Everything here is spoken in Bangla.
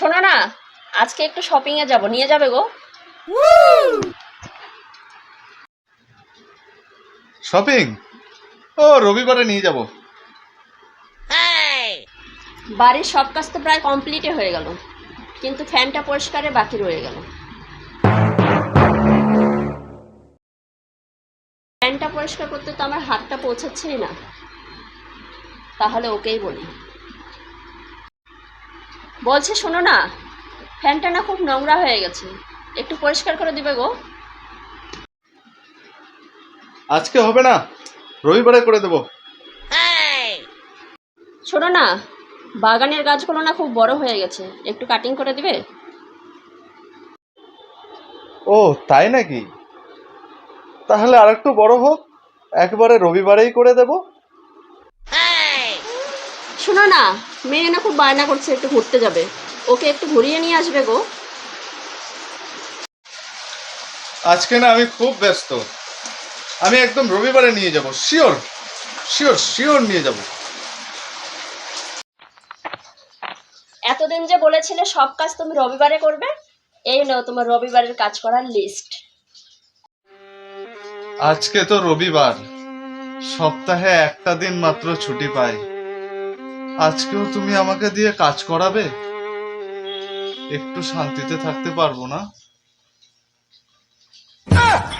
শোনো না আজকে একটু শপিং এ যাব। নিয়ে যাবে গো। শপিং ও রবিবারে নিয়ে যাব। বাড়ির সব কাজ তো প্রায় কমপ্লিটই হয়ে গেল। কিন্তু ফ্যানটা পরিষ্কারে বাকি রয়ে গেল। ফ্যানটা পরিষ্কার করতে তো আমার হাতটা পৌঁছাচ্ছেই না। তাহলে ওকেই বলি। বলছে শোনো না ফ্যানটা না খুব নোংরা হয়ে গেছে। একটু পরিষ্কার করে দিবে গো। আজকে হবে না রবিবারে করে দেবো। শোনো না বাগানের গাছগুলো না খুব বড় হয়ে গেছে। একটু কাটিং করে দিবে? ও তাই নাকি? তাহলে আরেকটু বড় হোক একবারে রবিবারেই করে দেব। শোনো না মেয়ে না খুব বায়না করছে একটু ঘুরতে যাবে। ওকে একটু ঘুরিয়ে নিয়ে আসবে গো। আজকে না আমি খুব ব্যস্ত। আমি একদম রবিবারে নিয়ে যাব শিওর শিওর শিওর নিয়ে যাব। এতদিন যে বলেছিলে সব কাজ তুমি রবিবারে করবে এই নাও তোমার রবিবারের কাজ করার লিস্ট আজকে তো রবিবার সপ্তাহে একটা দিন মাত্র ছুটি পাই। আজকেও তুমি আমাকে দিয়ে কাজ করাবে একটু শান্তিতে থাকতে পারব না Ha!